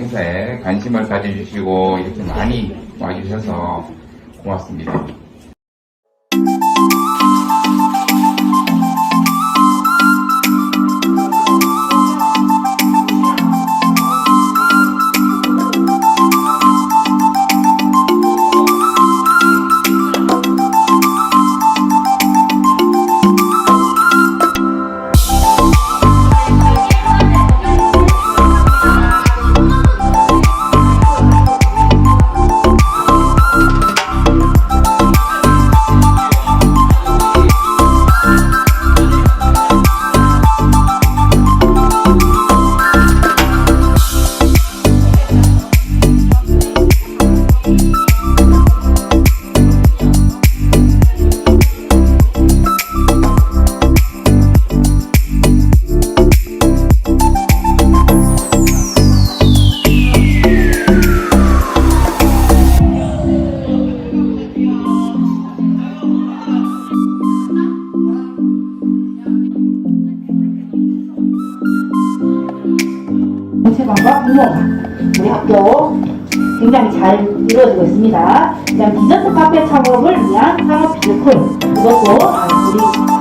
행사에 관심을 가져주시고 이렇게 많이 와주셔서 고맙습니다. 정체방과 부모가 우리 학교 굉장히 잘 이루어지고 있습니다. 그다음 디저트 카페 창업을 위한 상업 뷰쿨 이것도 아, 우리